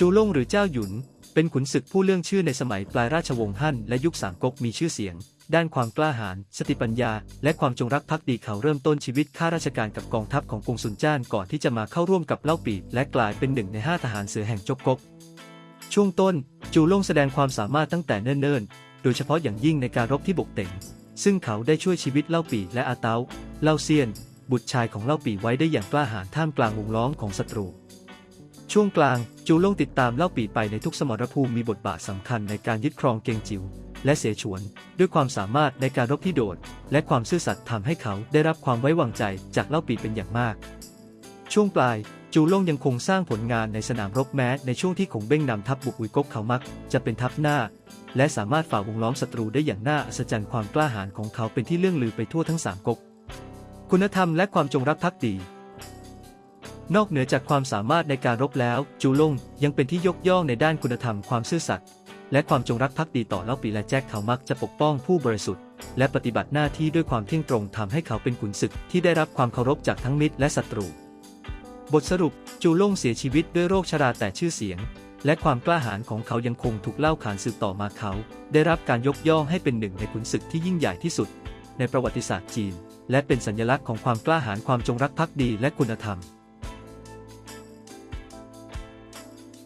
จูล่งหรือเจ้าหยุน เป็นขุนศึกผู้เรื่องชื่อในสมัยปลายราชวงศ์ฮั่นและยุคสามก๊กมีชื่อเสียง ด้านความกล้าหาญสติปัญญา และความจงรักภักดีเขาเริ่มต้นชีวิตข้าราชการกับกองทัพของกงสุนจ้านก่อนที่จะมาเข้าร่วมกับเล่าปีและกลายเป็นหนึ่งในห้าทหารเสือแห่งจกก๊กช่วงต้นจูล่งแสดงความสามารถตั้งแต่เนิ่นๆ โดยเฉพาะอย่างยิ่งในการรบที่บกเต็งซึ่งเขาได้ช่วยชีวิตเล่าปีและอาเตาเล่าเซียน บุตรชายของเล่าปีไว้ได้อย่างกล้าหาญท่ามกลางวงล้อมของศัตรู ช่วงกลาง จูล่งติดตามเล่าปีไปในทุกสมรภูมิมีบทบาทสำคัญในการยึดครองเกงจิว และเสฉวน ด้วยความสามารถในการรบที่โดด และความซื่อสัตย์ทำให้เขาได้รับความไว้วางใจจากเล่าปีเป็นอย่างมาก ช่วงปลาย จูล่งยังคงสร้างผลงานในสนามรบแม้ในช่วงที่คงเบ้งนำทัพบุกอุยกกเขามัก จะเป็นทัพหน้า และสามารถฝ่าวงล้อมศัตรูได้อย่างน่าอัศจรรย์ความกล้าหาญของเขาเป็นที่เลื่องลือไปทั่วทั้งสามก๊กคุณธรรมและความจงรักภักดี นอกเหนือจากความสามารถในการรบแล้ว จูลงยังเป็นที่ยกย่องในด้านคุณธรรมความซื่อสัตย์และความจงรักภักดีต่อเล่าปีและแจ็คเขามักจะปกป้องผู้บริสุทธิ์ และปฏิบัติหน้าที่ด้วยความเที่ยงตรงทำให้เขาเป็นขุนศึกที่ได้รับความเคารพจากทั้งมิตรและศัตรู บทสรุปจูลงเสียชีวิตด้วยโรคชราแต่ชื่อเสียง และความกล้าหาญของเขายังคงถูกเล่าขานสืบต่อมาเขา ได้รับการยกย่องให้เป็นหนึ่งในขุนศึกที่ยิ่งใหญ่ที่สุด ในประวัติศาสตร์จีน และเป็นสัญลักษณ์ของความกล้าหาญความจงรักภักดีและคุณธรรม